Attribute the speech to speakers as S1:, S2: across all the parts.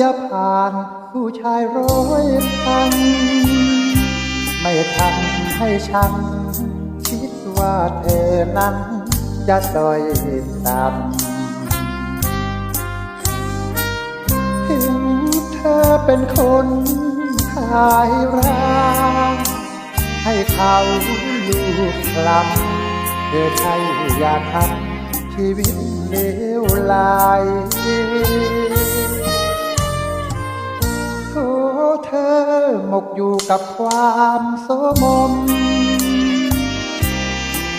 S1: จะผ่านผู้ชายร้อยพันไม่ทำให้ฉัน คิดว่าเธอนั้น จะด้อยต่ำถึงเธอเป็นคนขายรักให้เขาลูกคลำเธอใช่อยากทำชีวิตเลวไหล หมกอยู่กับความโสมม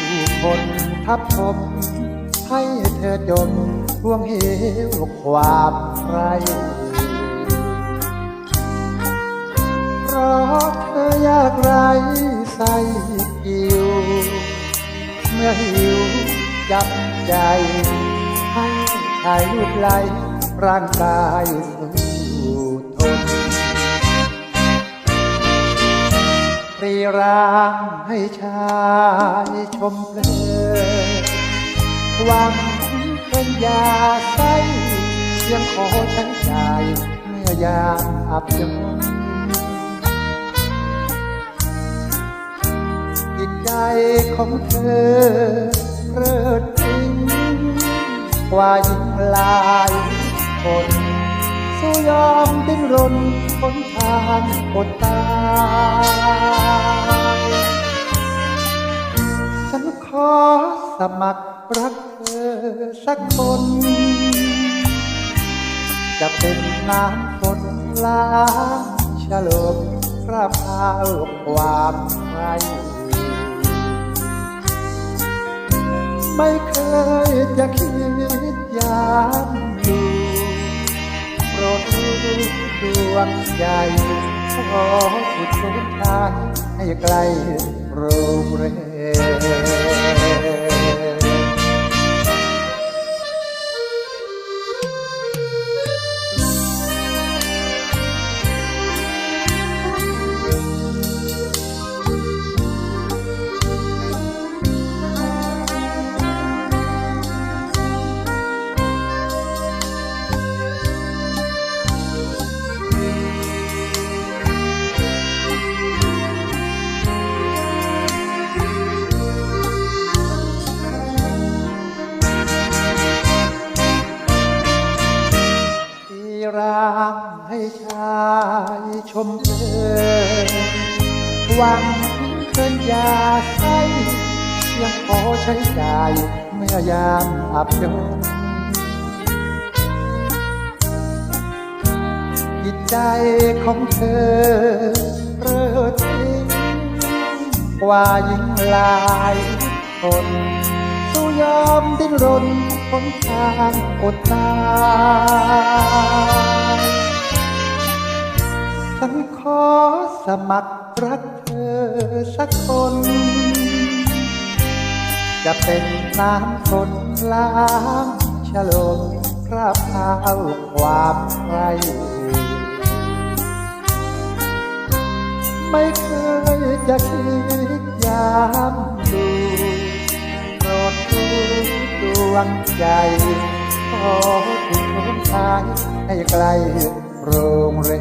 S1: ผู้คนทับถมให้เธอจมห่วงเหวความไรเพราะเธอยากไรใส่กิว เมื่อหิวจับใจ ให้ชายลูกไหลร่างกายสู้ท รีรางให้ชายชมเพลินหวังเป็นยาใสยังขอใช้จ่ายเมื่อยามอับจนจิตใจของเธอเริดจริงกว่าหญิงหลายคน สู้ยอมดิ้นรนหนทางอดตายฉันขอสมัครรักเธอสักคน จะเป็นน้ำฝนล้างฉลมคราบขาวความใครไม่เคยจะคิดยามอยู่โป ดวงใจขอสุดสนทายให้ไกลโรงเรมางให้ชายชมเพลินหวังเกินยาใช้ยังพอใช้จ่ายเมื่อยามอับจนจิตใจของเธอเริดทิ้งกว่าหญิงลายคนสู้ยอมดิ้นรนหนทางอดตาย ฉันขอสมัครรักเธอสักคน จะเป็นน้ำฝนล้างฉลมคราบขาวความใคร ไม่เคยจะคิดยามดูโปรดรู้ดวงใจขอคุณชมชายให้ไกล โรงเร